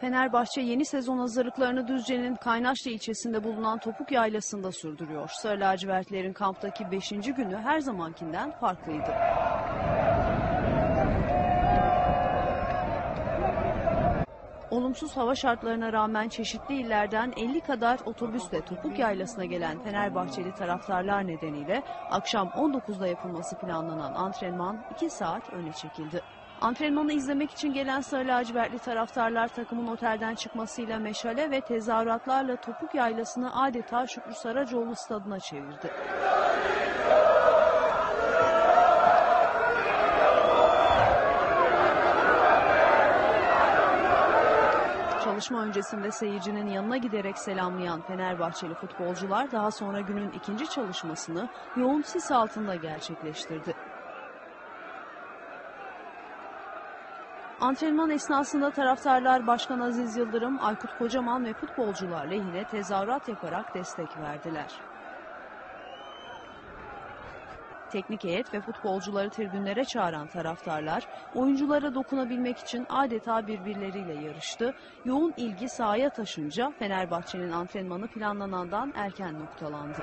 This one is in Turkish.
Fenerbahçe yeni sezon hazırlıklarını Düzce'nin Kaynaşlı ilçesinde bulunan Topuk Yaylası'nda sürdürüyor. Sarı lacivertlerin kamptaki 5. günü her zamankinden farklıydı. Olumsuz hava şartlarına rağmen çeşitli illerden 50 kadar otobüsle Topuk Yaylası'na gelen Fenerbahçeli taraftarlar nedeniyle akşam 19'da yapılması planlanan antrenman 2 saat öne çekildi. Antrenmanı izlemek için gelen Sarı lacivertli taraftarlar takımın otelden çıkmasıyla meşale ve tezahüratlarla Topuk Yaylası'nı adeta Şükrü Saracoğlu stadına çevirdi. Çalışma öncesinde seyircinin yanına giderek selamlayan Fenerbahçeli futbolcular daha sonra günün ikinci çalışmasını yoğun sis altında gerçekleştirdi. Antrenman esnasında taraftarlar Başkan Aziz Yıldırım, Aykut Kocaman ve futbolcular lehine tezahürat yaparak destek verdiler. Teknik heyet ve futbolcuları tribünlere çağıran taraftarlar, oyunculara dokunabilmek için adeta birbirleriyle yarıştı. Yoğun ilgi sahaya taşınca Fenerbahçe'nin antrenmanı planlanandan erken noktalandı.